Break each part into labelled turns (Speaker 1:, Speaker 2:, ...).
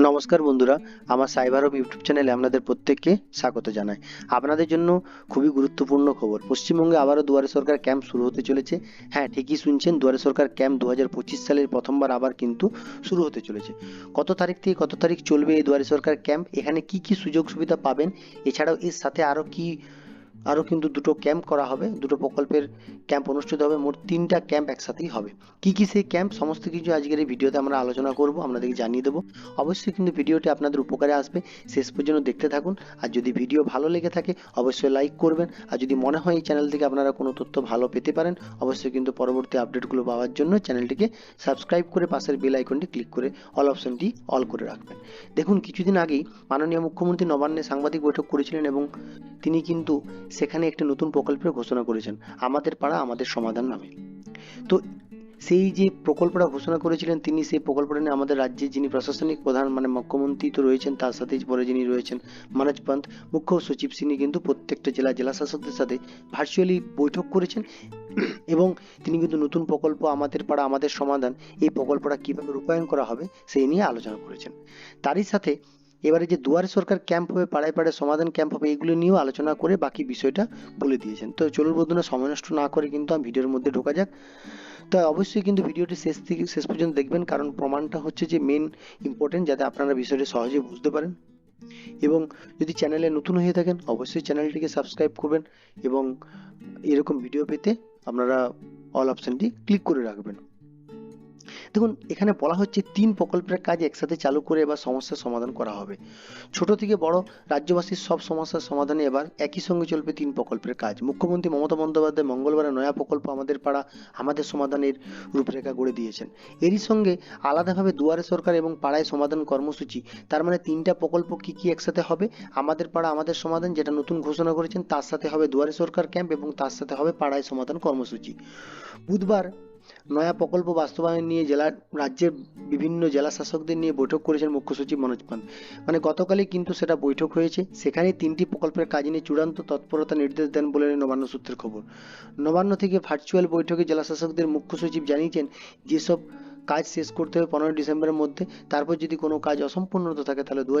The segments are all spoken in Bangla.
Speaker 1: নমস্কার বন্ধুরা, আমার সাইবার হব ইউটিউব চ্যানেলে আপনাদের প্রত্যেককে স্বাগত জানাই। আপনাদের জন্য খুবই গুরুত্বপূর্ণ খবর। পশ্চিমবঙ্গে আবারও দুয়ারে সরকার ক্যাম্প শুরু হতে চলেছে। হ্যাঁ ঠিকই শুনছেন, দুয়ারে সরকার ক্যাম্প দু হাজার পঁচিশ সালের প্রথমবার আবার কিন্তু শুরু হতে চলেছে। কত তারিখ থেকে কত তারিখ চলবে এই দুয়ারে সরকার ক্যাম্প? এখানে কি কি সুযোগ সুবিধা পাবেন? এছাড়াও এর সাথে আরও কি আরও কিন্তু দুটো ক্যাম্প করা হবে, দুটো প্রকল্পের ক্যাম্প অনুষ্ঠিত হবে, মোট তিনটা ক্যাম্প একসাথেই হবে। কি কি সেই ক্যাম্প, সমস্ত কিছু আজকের এই ভিডিওতে আমরা আলোচনা করব আপনাদেরকে জানিয়ে দেবো। অবশ্যই কিন্তু ভিডিওটি আপনাদের উপকারে আসবে, শেষ পর্যন্ত দেখতে থাকুন। আর যদি ভিডিও ভালো লেগে থাকে, অবশ্যই লাইক করবেন। আর যদি মনে হয় এই চ্যানেল থেকে আপনারা কোনো তথ্য ভালো পেতে পারেন, অবশ্যই কিন্তু পরবর্তী আপডেটগুলো পাওয়ার জন্য চ্যানেলটিকে সাবস্ক্রাইব করে পাশের বেল আইকনটি ক্লিক করে অল অপশনটি অল করে রাখবেন। দেখুন, কিছুদিন আগেই মাননীয় মুখ্যমন্ত্রী নবান্নে সাংবাদিক বৈঠক করেছিলেন এবং তিনি কিন্তু সেখানে একটি নতুন প্রকল্পের ঘোষণা করেছেন। আমাদের পাড়া আমাদের সমাধান নামে। তো সেই যে প্রকল্পটা ঘোষণা করেছিলেন তিনি, সেই প্রকল্পটা নিয়ে আমাদের রাজ্যের যিনি প্রশাসনিক প্রধান মানে মুখ্যমন্ত্রী তো রয়েছেন, তার সাথে পরে যিনি রয়েছেন মানজ পান্ত, মুখ্য সচিব তিনি কিন্তু প্রত্যেকটা জেলা জেলা শাসকদের সাথে ভার্চুয়ালি বৈঠক করেছেন। এবং তিনি কিন্তু নতুন প্রকল্প আমাদের পাড়া আমাদের সমাধান, এই প্রকল্পটা কীভাবে রূপায়ণ করা হবে, সেই নিয়ে আলোচনা করেছেন। তারই সাথে এবারে যে দুয়ারে সরকার ক্যাম্প হবে, পাড়ায় পাড়ায় সমাধান ক্যাম্প হবে, এগুলো নিয়েও আলোচনা করে বাকি বিষয়টা বলে দিয়েছেন। তো চলুন বন্ধুরা, সময় নষ্ট না করে কিন্তু আমি ভিডিওর মধ্যে ঢোকা যাক। তো অবশ্যই কিন্তু ভিডিওটি শেষ থেকে, শেষ পর্যন্ত দেখবেন, কারণ প্রমাণটা হচ্ছে যে মেন ইম্পর্টেন্ট যাতে আপনারা বিষয়টি সহজে বুঝতে পারেন। এবং যদি চ্যানেলে নতুন হয়ে থাকেন, অবশ্যই চ্যানেলটিকে সাবস্ক্রাইব করবেন এবং এরকম ভিডিও পেতে আপনারা অল অপশানটি ক্লিক করে রাখবেন। দেখুন, এখানে বলা হচ্ছে তিন প্রকল্পের কাজ একসাথে চালু করে এবার সমস্যার সমাধান করা হবে। ছোট থেকে বড়, রাজ্যবাসীর সব সমস্যার সমাধানে এবার একই সঙ্গে চলবে তিন প্রকল্পের কাজ। মুখ্যমন্ত্রী মমতা বন্দ্যোপাধ্যায় মঙ্গলবার নয়া প্রকল্প আমাদের পাড়া, আমাদের সমাধানের রূপরেখা গড়ে দিয়েছেন। এরই সঙ্গে আলাদাভাবে দুয়ারে সরকার এবং পাড়ায় সমাধান কর্মসূচি, তার মানে তিনটা প্রকল্প কি কি একসাথে হবে, আমাদের পাড়া, আমাদের সমাধান যেটা নতুন ঘোষণা করেছেন, তার সাথে হবে দুয়ারে সরকার ক্যাম্প এবং তার সাথে হবে পাড়ায় সমাধান কর্মসূচি। বুধবার নয়া প্রকল্প বাস্তবায়ন নিয়ে জেলা, রাজ্যের বিভিন্ন জেলা শাসকদের নিয়ে বৈঠক করেছেন মুখ্য সচিব মনোজ পান্ত। মানে গতকালই কিন্তু সেটা বৈঠক হয়েছে। সেখানে তিনটি প্রকল্পের কাজ নিয়ে চূড়ান্ত তৎপরতা নির্দেশ দেন বলে নবান্ন সূত্রের খবর। নবান্ন থেকে ভার্চুয়াল বৈঠকে জেলা শাসকদের মুখ্য সচিব জানিয়েছেন, যেসব কাজ শেষ করতে হবে পনেরোই ডিসেম্বরের মধ্যে। তারপর যদি কোনো কাজ অসম্পূর্ণতা থাকে, তাহলে দু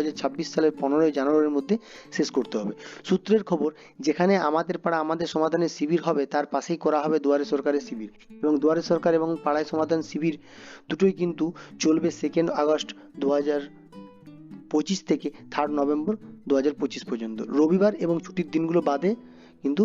Speaker 1: সালের পনেরোই জানুয়ারির মধ্যে শেষ করতে হবে। সূত্রের খবর, যেখানে আমাদের পাড়া আমাদের সমাধানের শিবির হবে, তার পাশেই করা হবে দুয়ারে সরকারের শিবির। এবং দুয়ারে সরকার এবং পাড়ায় সমাধান শিবির দুটোই কিন্তু চলবে সেকেন্ড আগস্ট দু পঁচিশ থেকে থার্ড নভেম্বর দু পঁচিশ পর্যন্ত। রবিবার এবং ছুটির দিনগুলো বাদে কিন্তু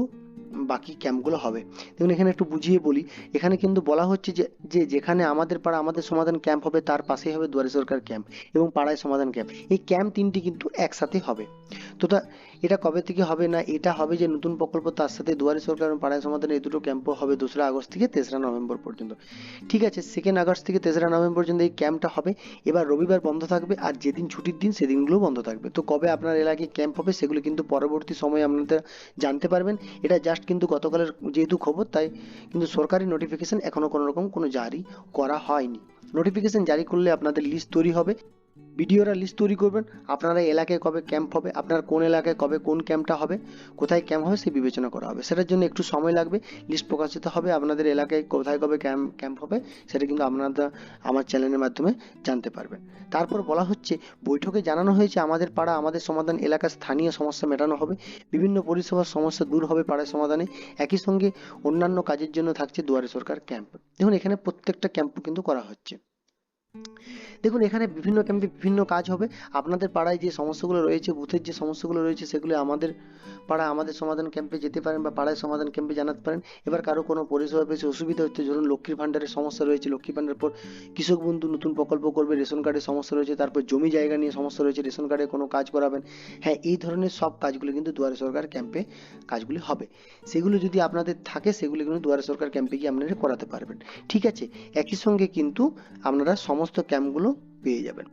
Speaker 1: বাকি ক্যাম্পগুলো হবে। দেখুন, এখানে একটু বুঝিয়ে বলি। এখানে কিন্তু বলা হচ্ছে যে যে যেখানে আমাদের পাড়া, আমাদের সমাধান ক্যাম্প হবে, তার পাশেই হবে দুয়ারে সরকার ক্যাম্প এবং পাড়ায় সমাধান ক্যাম্প এই ক্যাম্প তিনটি কিন্তু একসাথে হবে। তো তা এটা কবে থেকে হবে না এটা হবে যে নতুন প্রকল্প তার সাথে দুয়ারে সরকার এবং পাড়ায় সমাধান এই দুটো ক্যাম্পও হবে দোসরা আগস্ট থেকে তেসরা নভেম্বর পর্যন্ত। ঠিক আছে সেকেন্ড আগস্ট থেকে তেসরা নভেম্বর পর্যন্ত এই ক্যাম্পটা হবে। এবার রবিবার বন্ধ থাকবে আর যেদিন ছুটির দিন সেদিনগুলো বন্ধ থাকবে। তো কবে আপনার এলাকায় ক্যাম্প হবে সেগুলো কিন্তু পরবর্তী সময়ে আপনাদের জানতে পারবেন। এটা জাস্ট কিন্তু গতকালের যেহেতু খবর, তাই কিন্তু সরকারি নোটিফিকেশন এখনও কোনো রকম কোনো জারি করা হয়নি। নোটিফিকেশন জারি করলে আপনাদের লিস্ট তৈরি হবে। বিডিওরা লিস্ট তৈরি করবেন। আপনারা এলাকায় কবে ক্যাম্প হবে, আপনার কোন এলাকায় কবে কোন ক্যাম্পটা হবে, কোথায় ক্যাম্প হবে সেই বিবেচনা করা হবে। সেটার জন্য একটু সময় লাগবে লিস্ট প্রকাশিত হবে, আপনাদের এলাকায় কোথায় কবে ক্যাম্প ক্যাম্প হবে, সেটা কিন্তু আপনারা আমার চ্যানেলের মাধ্যমে জানতে পারবেন। তারপর বলা হচ্ছে, বৈঠকে জানানো হয়েছে, আমাদের পাড়া, আমাদের সমাধান এলাকার স্থানীয় সমস্যা মেটানো হবে, বিভিন্ন পরিষেবার সমস্যা দূর হবে পাড়ায় সমাধানে, একই সঙ্গে অন্যান্য কাজের জন্য থাকছে দুয়ারে সরকার ক্যাম্প দেখুন, এখানে প্রত্যেকটা ক্যাম্প কিন্তু করা হচ্ছে। দেখুন, এখানে বিভিন্ন ক্যাম্পে বিভিন্ন কাজ হবে। আপনাদের পাড়ায় যে সমস্যাগুলো রয়েছে, বুথের যে সমস্যাগুলো রয়েছে, সেগুলো আমাদের পাড়া আমাদের সমাধান ক্যাম্পে যেতে পারেন বা পাড়ায় সমাধান ক্যাম্পে জানাতে পারেন। এবার কারও কোনো পরিষেবা পেয়েছে, অসুবিধা হচ্ছে, ধরুন লক্ষ্মীর ভাণ্ডারের সমস্যা রয়েছে লক্ষ্মী ভাণ্ডারের পর কৃষক বন্ধু নতুন প্রকল্প করবে, রেশন কার্ডের সমস্যা রয়েছে, তারপর জমি জায়গা নিয়ে সমস্যা রয়েছে, রেশন কার্ডে কোনো কাজ করাবেন। হ্যাঁ এই ধরনের সব কাজগুলো কিন্তু দুয়ারে সরকার ক্যাম্পে কাজগুলি হবে। সেগুলো যদি আপনাদের থাকে, সেগুলো কিন্তু দুয়ারে সরকার ক্যাম্পে গিয়ে আপনারা করাতে পারবেন। ঠিক আছে, একই সঙ্গে কিন্তু আপনারা সমস্ত ক্যাম্পগুলো পেয়ে যাবেন।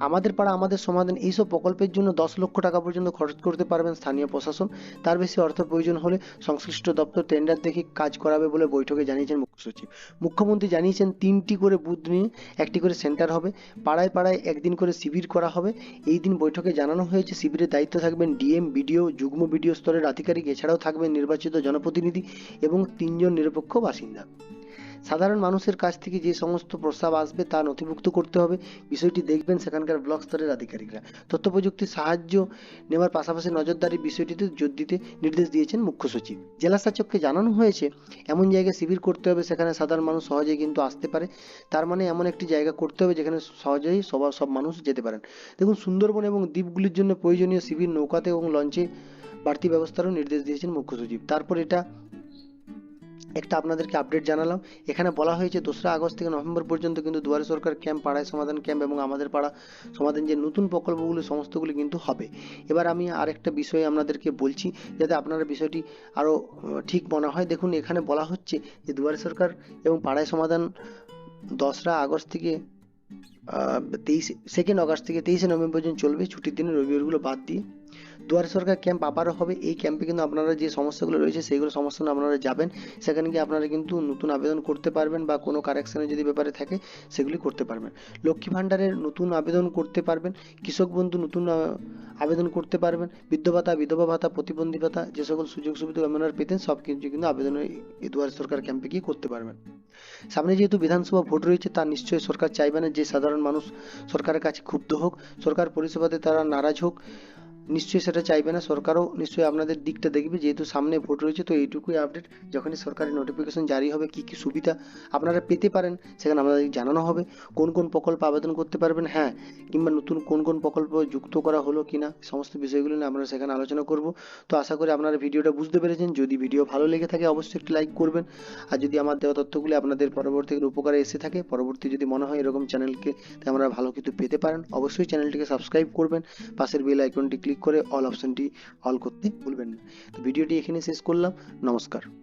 Speaker 1: আমাদের পাড়া, আমাদের সমাধান, এইসব প্রকল্পের জন্য দশ লক্ষ টাকা পর্যন্ত খরচ করতে পারবেন স্থানীয় প্রশাসন। তার বেশি অর্থ প্রয়োজন হলে সংশ্লিষ্ট দপ্তর টেন্ডার দেখে কাজ করাবে বলে বৈঠকে জানিয়েছেন মুখ্য সচিব। মুখ্যমন্ত্রী জানিয়েছেন, তিনটি করে বুথ নিয়ে একটি করে সেন্টার হবে। পাড়ায় পাড়ায় একদিন করে শিবির করা হবে। এই দিন বৈঠকে জানানো হয়েছে শিবিরের দায়িত্ব থাকবেন ডিএম, বিডিও, যুগ্ম বিডিও স্তরের আধিকারিক, এছাড়াও থাকবেন নির্বাচিত জনপ্রতিনিধি এবং তিনজন নিরপেক্ষ বাসিন্দা। সাধারণ মানুষের কাছ থেকে যে সমস্ত প্রস্তাব আসবে তা নথিভুক্ত করতে হবে। বিষয়টি দেখবেন সেখানকার ব্লক স্তরের আধিকারিকরা। তথ্য প্রযুক্তির সাহায্য নেওয়ার পাশাপাশি নজরদারি বিষয়টিতে জোর দিতে নির্দেশ দিয়েছেন মুখ্য সচিব। জেলা শাসককে জানানো হয়েছে, এমন জায়গায় শিবির করতে হবে সেখানে সাধারণ মানুষ সহজেই কিন্তু আসতে পারে। তার মানে এমন একটি জায়গা করতে হবে যেখানে সহজেই সবার, সব মানুষ যেতে পারেন। দেখুন, সুন্দরবন এবং দ্বীপগুলির জন্য প্রয়োজনীয় শিবির, নৌকাতে এবং লঞ্চে বাড়তি ব্যবস্থারও নির্দেশ দিয়েছেন মুখ্য সচিব। তারপর এটা একটা আপনাদেরকে আপডেট জানালাম। এখানে বলা হয়েছে, দোসরা আগস্ট থেকে নভেম্বর পর্যন্ত কিন্তু দুয়ারে সরকার ক্যাম্প পাড়ায় সমাধান ক্যাম্প এবং আমাদের পাড়া সমাধান যে নতুন প্রকল্পগুলো, সমস্তগুলি কিন্তু হবে। এবার আমি আরেকটা বিষয় আপনাদেরকে বলছি, যাতে আপনারা বিষয়টি আরও ঠিক মনে হয়। দেখুন, এখানে বলা হচ্ছে যে দুয়ারে সরকার এবং পাড়ায় সমাধান দশরা আগস্ট থেকে তেইশে সেকেন্ড আগস্ট থেকে তেইশে নভেম্বর পর্যন্ত চলবে। ছুটির দিনে রবিবারগুলো বাদ দিয়ে। দুয়ারে সরকার ক্যাম্প আবারও হবে। এই ক্যাম্পে কিন্তু আপনারা যে সমস্যাগুলো রয়েছে, সেইগুলো সমস্যা আপনারা যাবেন। সেখানে গিয়ে আপনারা কিন্তু নতুন আবেদন করতে পারবেন বা কোনো কারেকশনের যদি ব্যাপারে থাকে, সেগুলি করতে পারবেন। লক্ষ্মী ভাণ্ডারের নতুন আবেদন করতে পারবেন। কৃষক বন্ধু নতুন আবেদন করতে পারবেন। বৃদ্ধ ভাতা, বিধবা ভাতা, প্রতিবন্ধী ভাতা, যে সকল সুযোগ সুবিধা আপনারা পেতেন, সব কিছু কিন্তু আবেদন এই দুয়ারে সরকার ক্যাম্পে গিয়ে করতে পারবেন। সামনে যেহেতু বিধানসভা ভোট রয়েছে, তা নিশ্চয়ই সরকার চাইবে না যে সাধারণ মানুষ সরকারের কাছে ক্ষুব্ধ হোক। সরকার পরিষেবাতে তারা নারাজ হোক। নিশ্চয়ই সেটা চাইবে না। সরকারও নিশ্চয়ই আপনাদের দিকটা দেখবে। যেহেতু সামনে ভোট রয়েছে, তো এইটুকুই আপডেট যখনই সরকারি নোটিফিকেশন জারি হবে, কি কি সুবিধা আপনারা পেতে পারেন, সেখানে আপনাদের জানানো হবে। কোন কোন প্রকল্প আবেদন করতে পারবেন? হ্যাঁ কিংবা নতুন কোন কোন প্রকল্প যুক্ত করা হলো কিনা সমস্ত বিষয়গুলো নিয়ে আমরা সেখানে আলোচনা করব। তো আশা করি আপনারা ভিডিওটা বুঝতে পেরেছেন। যদি ভিডিও ভালো লেগে থাকে, অবশ্যই একটি লাইক করবেন। আর যদি আমার দেওয়া তথ্যগুলি আপনাদের পরবর্তী উপকারে এসে থাকে, পরবর্তী যদি মনে হয় এরকম চ্যানেলকে আমরা ভালো কিছু পেতে পারেন, অবশ্যই চ্যানেলটিকে সাবস্ক্রাইব করবেন। পাশের বেল আইকনটি ক্লিক করে অল অপশনটি অল করতে ভুলবেন না। ভিডিওটি এখানে শেষ করলাম। নমস্কার।